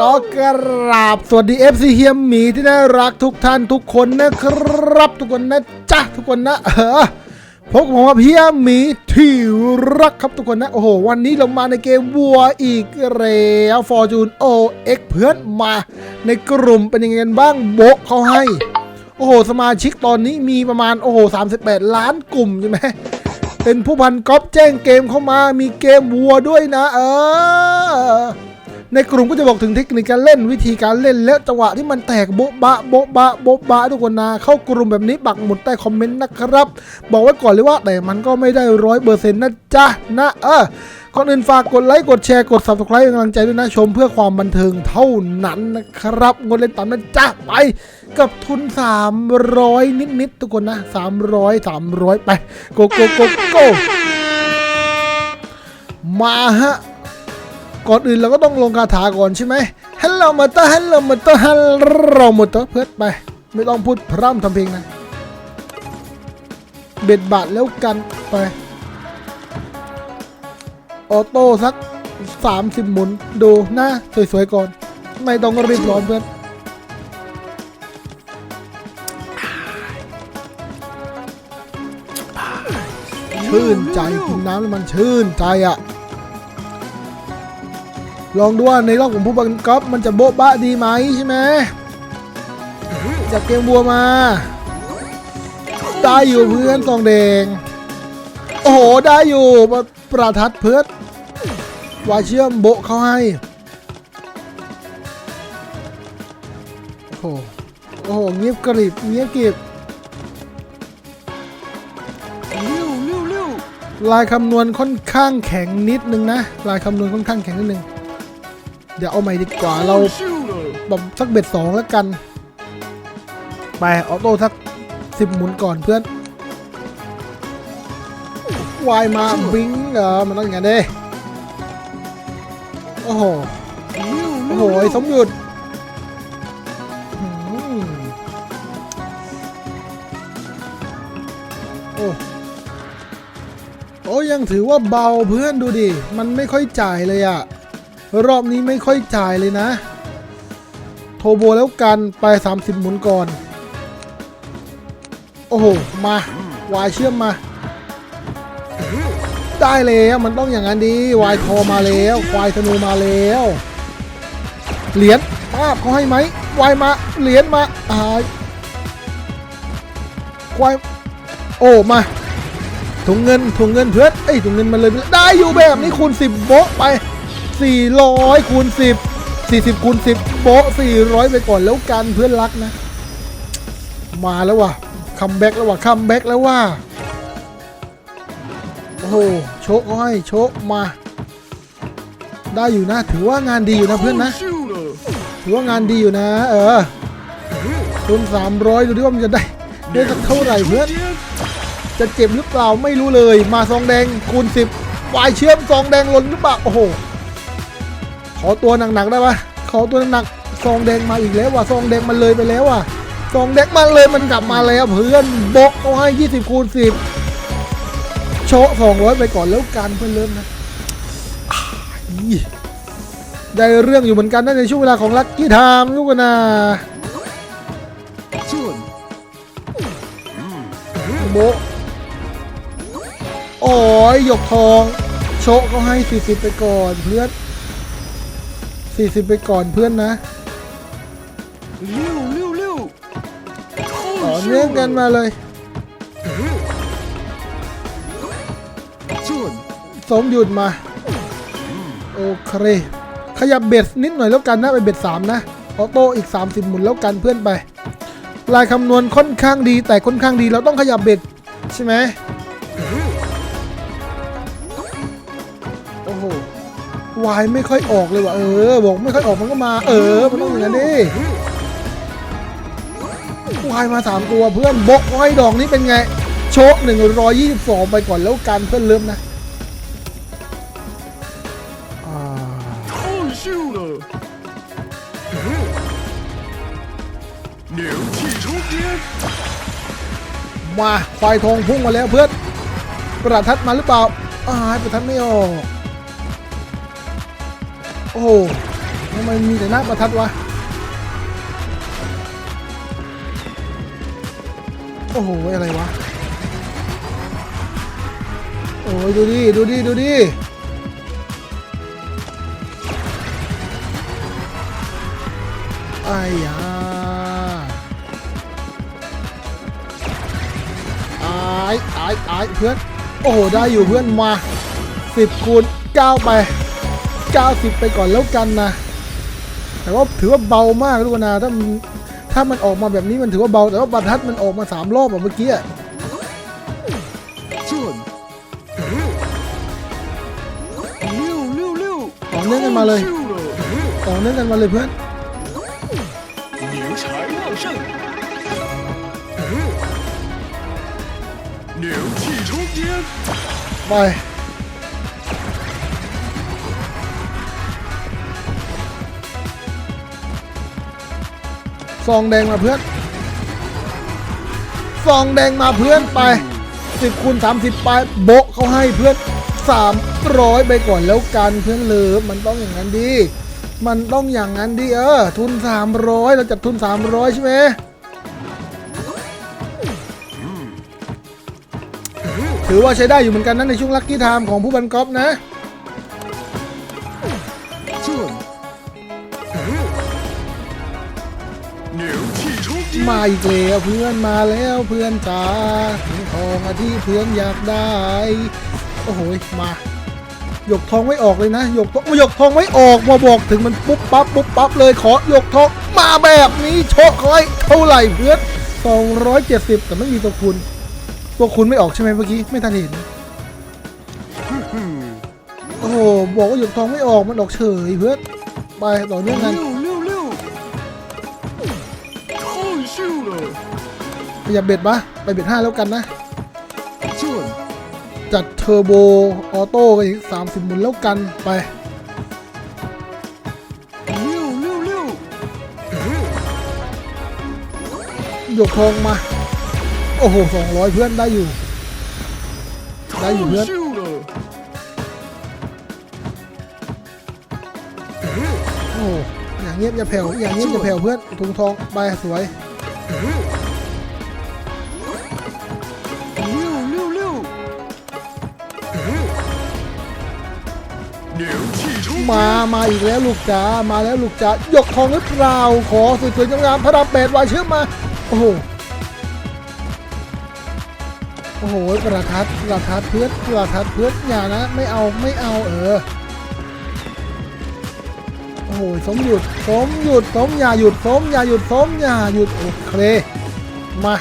ก็กราบสวัสดี FC เฮียมหมีที่น่ารักทุกท่านทุกคนนะครับทุกคนนะจ๊ะทุกคนนะเออพบกับผมว่าเฮียหมีที่รักครับทุกคนนะโอ้โหวันนี้เรามาในเกมวัวอีกแล้วฟอร์จูนโอเอ็กเพื่อนมาในกลุ่มเป็นยังไงกันบ้างโบะเขาให้ โอ้โห สมาชิกตอนนี้มีประมาณโอ้โห38 ล้านกลุ่มใช่ไหมเป็นผู้พันก๊อปแจ้งเกมเข้ามามีเกมวัวด้วยนะ เออ ในกลุ่มก็จะบอกถึงเทคนิคการเล่นวิธีการเล่นและจังหวะที่มันแตกโบ๊ะบะโบ๊ะบะโบ๊ะบะทุกคนนะเข้ากลุ่มแบบนี้ปักหมุดใต้คอมเมนต์นะครับ บอกไว้ก่อนเลยว่าแต่มันก็ไม่ได้ร้อยเปอร์เซ็นต์นะจ๊ะนะเออก่อนอื่นฝากกดไลค์กดแชร์กด subscribe เป็นกำลังใจด้วยนะชมเพื่อความบันเทิงเท่านั้นนะครับงดเล่นตามนะจ๊ะไปกับทุน 300 นิดๆทุกคนนะ 300 300 ไปโกโกโกโกมาฮะ ก่อนอื่นเราก็ต้องลงคาถาก่อนใช่ไหมฮัลโหลมาเตอร์ฮัลโหลมาเตอร์ฮัลโหลมาเตอร์เพื่อนไป ไม่ต้องพูดพร่ำทำเพลงนะ เบ็ดบาทแล้วกันไป ออโต้สัก 30 หมุน ดูหน้าสวยๆก่อน ไม่ต้องรีบร้อนเพื่อนชื่นใจกินน้ำแล้วมันชื่นใจอะ ลองดูว่าในรอบของผู้บังคับมันจะโบ๊ะบะดีไหมใช่ไหมจากเกมบัวมาได้อยู่เพื่อนซองแดง โอ้โหได้อยู่ประประทัดเพื่อนวาเชื่อมโบเขาให้ โอ้โหโอ้โหเงียบกริบเงียบกริบลายคำนวณค่อนข้างแข็งนิดนึงนะลายคำนวณค่อนข้างแข็งนิดนึง เดี๋ยวเอาใหม่ดีกว่าเราแบบสักเบ็ดสองแล้วกัน ไปออโต้สักสิบหมุนก่อนเพื่อนวายมาบิงเออมันต้องอย่างนั้นเด้โอ้โหโอ้โหไอ้สมหยุดโอ้โอ้ยังถือว่าเบาเพื่อนดูดิ มันไม่ค่อยจ่ายเลยอะ รอบนี้ไม่ค่อยจ่ายเลยนะ โทโบแล้วกันไป 30 หมุนก่อน โอ้โห มาวายเชื่อมมา ได้แล้วมันต้องอย่างนั้นดีวายทอมาแล้วควายธนูมาแล้ว เหรียญป้าเขาให้ไหมวายมาเหรียญมาอ่าควายโอ้มาถุงเงินถุงเงินเพื่อนเอ้ยถุงเงินมันเลยได้อยู่แบบนี้คูณ10โบะไป 400คูณ10 40คูณ10โบะ400 ไปก่อนแล้วกันเพื่อนรักนะ มาแล้วว่ะคัมแบ็กแล้วว่ะคัมแบ็กแล้วว่ะโอ้โหโชกเขาให้โชกมา ได้อยู่นะ ถือว่างานดีอยู่นะเพื่อนนะ ถือว่างานดีอยู่นะ เออคูณ300 ดูดิว่ามันจะได้ ได้สักเท่าไหร่เพื่อน จะเจ็บหรือเปล่าไม่รู้เลย มาซองแดงคูณ10วายเชื่อมซองแดงหล่นหรือเปล่าโอ้โห ขอตัวหนักๆได้ปะขอตัวหนักๆซองแดงมาอีกแล้วว่ะซองแดงมันเลยไปแล้วว่ะซองแดงมันเลยมันกลับมาแล้วเพื่อนบกเอาให้20คูณ10โชะ200ไปก่อนแล้วกันเพื่อนเริ่มนะอ่าอีได้เรื่องอยู่เหมือนกันนะในช่วงเวลาของลัคกี้ไทม์ลูกนะโบโอ้ยหยกทอง โชะเขาให้40ไปก่อนเพื่อน 40 ไปก่อนเพื่อนนะต่อเนื่องกันมาเลยสมหยุดมา โอเค ขยับเบ็ดนิดหน่อยแล้วกันนะไปเบ็ด3นะ ออโต้อีก 30 หมุนแล้วกันเพื่อนไป ลายคำนวณค่อนข้างดีแต่ค่อนข้างดีเราต้องขยับเบ็ดใช่ไหม วายไม่ค่อยออกเลยว่ะเออบอกไม่ค่อยออกมันก็มา เออมันต้องอย่างนั้นดิวายมาสามตัวเพื่อนบกไว้ดอกนี้เป็นไง โชค122ไปก่อนแล้วกันเพื่อนเริ่มนะอ่ามาควายทองพุ่งมาแล้วเพื่อนประทัดมาหรือเปล่าอ้าประทัดไม่ออก โอ้โหทำไมมีแต่หน้าประทัดวะ โอ้โห อะไรวะ โอ้ยดูดิ ดูดิ ดูดิไอ้ยาอายอายอายเพื่อน โอ้โห ได้อยู่เพื่อนมา 10คูณ9ไป 90 ไปก่อนแล้วกันนะ แต่ว่าถือว่าเบามากลูกนาถ้ามันถ้ามันออกมาแบบนี้มันถือว่าเบา แต่ว่าบรรทัดมันออกมา 3 รอบแบบเมื่อกี้ต่อเนื่องกันมาเลยต่อเนื่องกันมาเลยเพื่อนไป ซองแดงมาเพื่อนซองแดงมาเพื่อนไป10คูณ30ไปโบะเขาให้เพื่อน300ไปก่อนแล้วกันเพื่อนเลิฟมันต้องอย่างนั้นดี มันต้องอย่างนั้นดีเออทุน300เราจัดทุน300ใช่ไหมถือว่าใช้ได้อยู่เหมือนกันนะในช่วงลัคกี้ไทม์ของผู้บันกอฟนะ มาอีกแล้วเพื่อนมาแล้วเพื่อนจ๋าทองอะที่เพื่อนอยากได้โอ้โหมาหยกทองไม่ออกเลยนะหยกทองหยกทองไม่ออกมาบอกถึงมันปุ๊บปั๊บปุ๊บปั๊บเลยขอหยกทองมาแบบนี้โชคเขาให้เท่าไหร่เพื่อน270 แต่ไม่มีตัวคุณ ตัวคุณไม่ออกใช่ไหมเมื่อกี้ไม่ทันเห็นโอ้โหบอกว่าหยกทองไม่ออกมันออกเฉยเพื่อนไปต่อเนื่องกัน หยับเบ็ดปะไปเบ็ดห้าแล้วกันนะชื่อจัดเทอร์โบออโต้ไปอีกสามสิบหมุนแล้วกันไปหยกทองมา โอ้โหสองร้อยเพื่อนได้อยู่ ได้อยู่เพื่อนโอ้อย่างเงียบอย่าแผ่วอย่างเงียบอย่าแผ่วเพื่อนถุงทองไปสวย มา มาอีกแล้วลูกจ๋า มาแล้วลูกจ๋าหยกทองหรือเปล่า ขอสวยๆงามๆพระรามแปดวายเชื่อมมา โอ้โห โอ้โห ประทัดประทัดเพื่อนประทัดเพื่อนอย่านะ ไม่เอา ไม่เอา เออ โอ้โห สมหยุด สมหยุด สมอย่าหยุด สมอย่าหยุด สมอย่าหยุด โอเค มา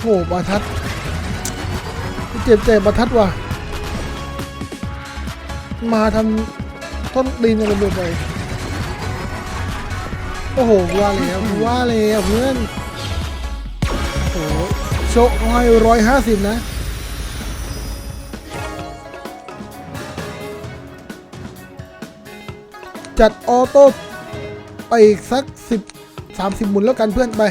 โอ้โห ประทัด เจ็บเจ็บประทัดว่ะ มาทำต้นตีนอะไรลงไปโอ้โหว่าแล้วว่าแล้วเพื่อนโอ้โหโชคให้ร้อยห้าสิบนะจัดออโต้ไปอีกสักสิบสามสิบหมุนแล้วกันเพื่อนไป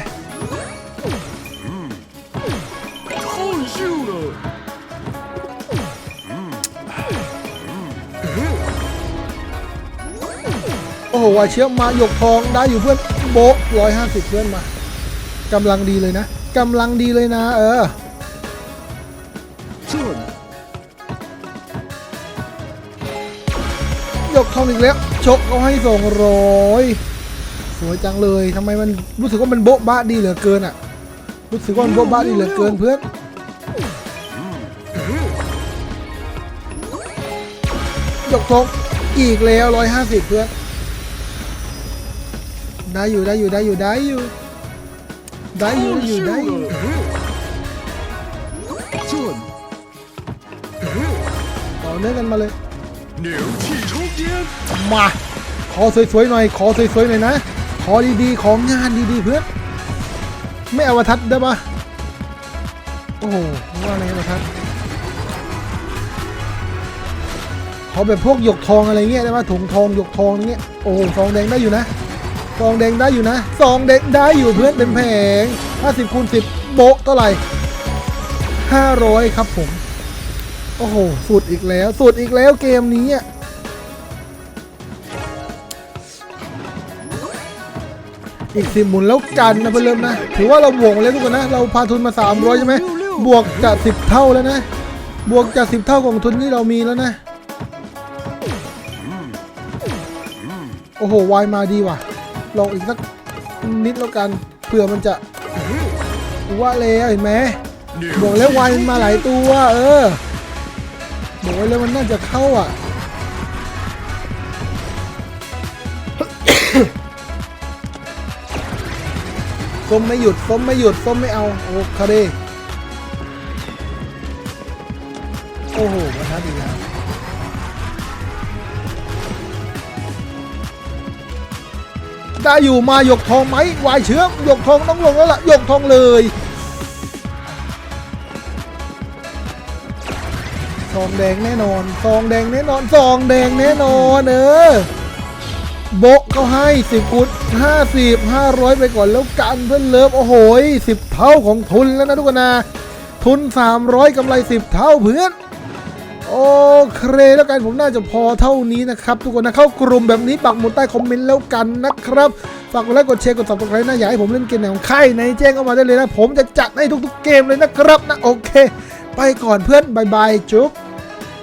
วายเชือกมาหยกทองได้อยู่เพื่อนโบร้อยห้าสิบเพื่อนมากำลังดีเลยนะกำลังดีเลยนะ เออ，หยกทองอีกแล้วชกเขาให้สองร้อยสวยจังเลยทำไมมันรู้สึกว่ามันโบ๊ะบ้าดีเหลือเกินอะรู้สึกว่ามันโบ๊ะบ้าดีเหลือเกินเพื่อนหยกทองอีกแล้วร้อยห้าสิบเพื่อน ได้อยู่ได้อยู่ได้อยู่ได้อยู่ได้อยู่อยู่ได้อยู่ชนต่อเนื่องกันมาเลยมาขอสวยๆหน่อย ขอสวยๆหน่อยนะ ขอดีๆ ของงานดีๆเพื่อนไม่เอาทัดได้ปะโอ้โหว่าไรวัทัดขอแบบพวกหยกทองอะไรเงี้ยได้ปะถุงทองหยกทองเงี้ยโอ้โหทองแดงได้อยู่นะ ซองแดงได้อยู่นะซองแดงได้อยู่เพื่อนเป็นแผง 50คูณ10 โบเท่าไหร่ 500 ครับผม โอ้โห สุดอีกแล้ว สุดอีกแล้วเกมนี้อะอีกสิบหมุนแล้วกันนะเพื่อนเริ่มนะ ถือว่าเราบวกแล้วทุกคนนะ เราพาทุนมา 300 ใช่ไหม บวกจะสิบเท่าแล้วนะ บวกจากสิบเท่าของทุนที่เรามีแล้วนะ โอ้โห วายมาดีว่ะ ลองอีกสักนิดแล้วกันเผื่อมันจะว่าแล้วเห็นไหมบอกแล้ววายมันมาหลายตัวเออบอกไว้แล้วมันน่าจะเข้าอะส้มไม่หยุดส้มไม่หยุดส้มไม่เอาโอ้คาเดโอ้โหมาทัดอีกแล้ว ได้อยู่มาหยกทองไหมวายเชื้อหยกทองต้องลงแล้วล่ะหยกทองเลยซองแดงแน่นอนซองแดงแน่นอนซองแดงแน่นอนเออโบะเขาให้สิบกุดห้าสิบห้าร้อยไปก่อนแล้วกันเพื่อนเลิฟโอ้โหสิบเท่าของทุนแล้วนะทุกคนนะทุน300กำไร10เท่าเพื่อน โอเคแล้วกันผมน่าจะพอเท่านี้นะครับ ทุกคนนะเข้ากลุ่มแบบนี้ปักหมุดใต้คอมเมนต์แล้วกันนะครับฝากกดไลค์กดแชร์กดติดตามนะอยากให้ผมเล่นเกมไหนของใครในแจ้งเข้ามาได้เลยนะ ผมจะจัดให้ทุกๆเกมเลยนะครับนะโอเค ไปก่อนเพื่อนบายบายจุ๊บ